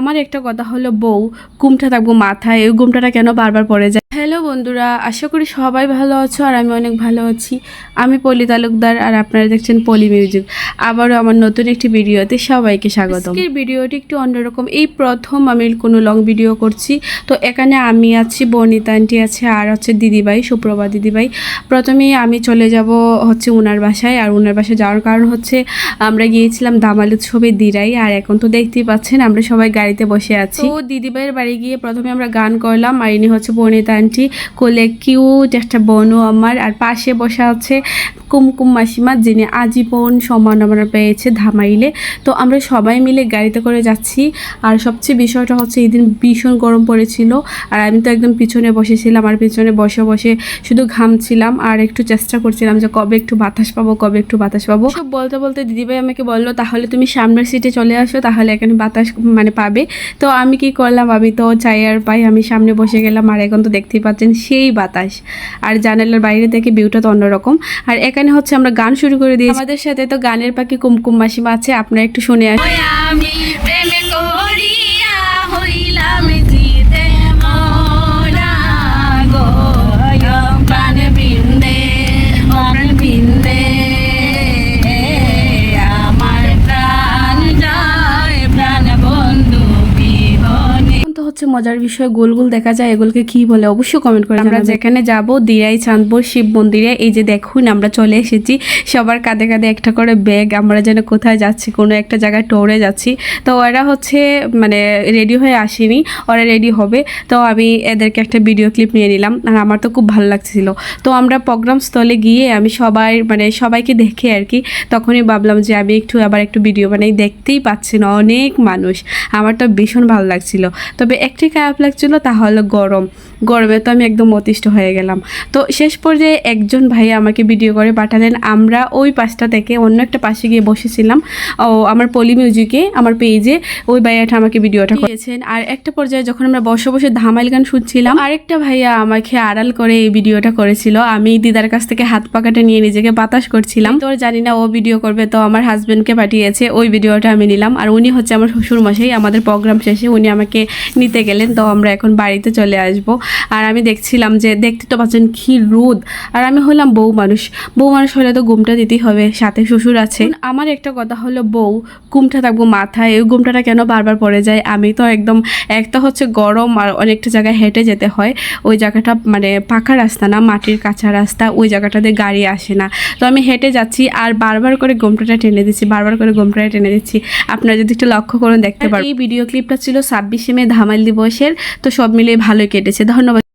আমার একটা কথা হলো বউ ঘুমটা থাকব মাথায় ওই ঘুমটাটা কেন বারবার পড়ে যায়? হ্যালো বন্ধুরা আশা করি সবাই ভালো আছো আর আমি অনেক ভালো আছি। আমি পলি তালুকদার আর আপনারা দেখছেন পলি মিউজিক। আবারও আমার নতুন একটি ভিডিওতে সবাইকে স্বাগত আজকের ভিডিওটি একটু অন্যরকম। এই প্রথম আমি কোনো লং ভিডিও করছি। তো এখানে আমি আছি বনিতা আন্টি আছে আর হচ্ছে দিদিভাই সুপ্রভা দিদিভাই। প্রথমেই আমি চলে যাব হচ্ছে উনার বাসায়। আর উনার বাসায় যাওয়ার কারণ হচ্ছে আমরা গিয়েছিলাম দামাল উৎসবে দিরাই। আর এখন তো দেখতেই পাচ্ছেন আমরা সবাই গাড়িতে বসে আছি। ও দিদিভাইয়ের বাড়ি গিয়ে প্রথমে আমরা গান করলাম। আর ইনি হচ্ছে বনিতা আন্টি কোলে কিউট একটা বোনও আমার। আর পাশে বসা আছে কুমকুম মাসিমা, যিনি আজীবন সম্মান আমরা পেয়েছে ধামাইলে। তো আমরা সবাই মিলে গাড়িতে করে যাচ্ছি। আর সবচেয়ে বিষয়টা হচ্ছে এই দিন ভীষণ গরম পড়েছিল। আর আমি তো একদম পিছনে বসেছিলাম, আর পিছনে বসে বসে শুধু ঘামছিলাম। আর একটু চেষ্টা করছিলাম যে কবে একটু বাতাস পাবো, কবে একটু বাতাস পাবো। সব বলতে বলতে দিদিভাই আমাকে বলল, তাহলে তুমি সামনের সিটে চলে আসো, তাহলে এখানে বাতাস মানে পাবে। তো আমি কি করলাম, আমি তো চাই আর পাই, আমি সামনে বসে গেলাম। আর এখন তো দেখতেই পাচ্ছেন সেই বাতাস। আর জানালার বাইরে থেকে ভিউটা তো অন্যরকম। আর এখানে হচ্ছে আমরা গান শুরু করে দিয়েছি। আমাদের সাথে তো গানের পাখি কুমকুম মাসিমা আছে, আপনারা একটু শুনে আসুন। হচ্ছে মজার বিষয় গোল গোল দেখা যায় এগুলোকে কি বলে অবশ্যই কমেন্ট করে আমরা যেখানে যাব দিরাই চাঁদপুর শিব মন্দিরে এই যে দেখুন আমরা চলে এসেছি। সবার কাঁধে কাঁধে একটা করে ব্যাগ আমরা যেন কোথায় যাচ্ছি কোনো একটা জায়গায় টোরে যাচ্ছি। তো ওরা হচ্ছে মানে রেডি হয়ে আসেনি ওরা রেডি হবে। তো আমি এদেরকে একটা ভিডিও ক্লিপ নিয়ে নিলাম আর আমার তো খুব ভালো লাগছিল। তো আমরা প্রোগ্রাম স্থলে গিয়ে আমি সবাই মানে সবাইকে দেখে আর কি তখনই ভাবলাম যে আমি একটু আবার একটু ভিডিও বানাই। দেখতেই পাচ্ছি না অনেক মানুষ। আমার তো ভীষণ ভালো লাগছিল। তবে একটি খারাপ লাগছিল তা হলো গরম। গরমে তো আমি একদম অতিষ্ঠ হয়ে গেলাম। তো শেষ পর্যায়ে একজন ভাই আমাকে ভিডিও করে পাঠালেন। আমরা ওই পাশটা থেকে অন্য একটা পাশে গিয়ে বসেছিলাম। ও আমার পলি মিউজিকে আমার পেজে ওই ভাইয়াটা আমাকে ভিডিওটা করেছেন। আর একটা পর্যায়ে যখন আমরা বসে বসে ধামাইল গান শুনছিলাম, আরেকটা ভাইয়া আমাকে আড়াল করে এই ভিডিওটা করেছিল। আমি দিদার কাছ থেকে হাত পাকাটা নিয়ে নিজেকে বাতাস করছিলাম। তো জানি না ও ভিডিও করবে, তো আমার হাজবেন্ডকে পাঠিয়েছে, ওই ভিডিওটা আমি নিলাম। আর উনি হচ্ছে আমার শ্বশুর মশাই আমাদের প্রোগ্রাম শেষে উনি আমাকে নিতে গেলেন। তো আমরা এখন বাড়িতে চলে আসব। আর আমি দেখছিলাম যে দেখতে তো পাচ্ছেন কি রোদ। আর আমি হলাম বউ মানুষ। বউ মানুষ হলে তো ঘুমটা দিতেই হবে সাথে শ্বশুর আছে। আমার একটা কথা হলো বউ ঘুমটা থাকব মাথায় এই ঘুমটাটা কেন বারবার পড়ে যায়? আমি তো একদম একটা হচ্ছে গরম আর অনেকটা জায়গায় হেঁটে যেতে হয়। ওই জায়গাটা মানে পাকা রাস্তা না মাটির কাঁচা রাস্তা ওই জায়গাটাতে গাড়ি আসে না। তো আমি হেঁটে যাচ্ছি আর বারবার করে ঘুমটাটা টেনে দিচ্ছি বারবার করে ঘুমটাটা টেনে দিচ্ছি। আপনারা যদি একটু লক্ষ্য করুন দেখতে পারেন এই ভিডিও ক্লিপটা ছিল ছাব্বিশে মে ধামাইল দিবসের তো সব মিলিয়ে ভালোই কেটেছে। 1900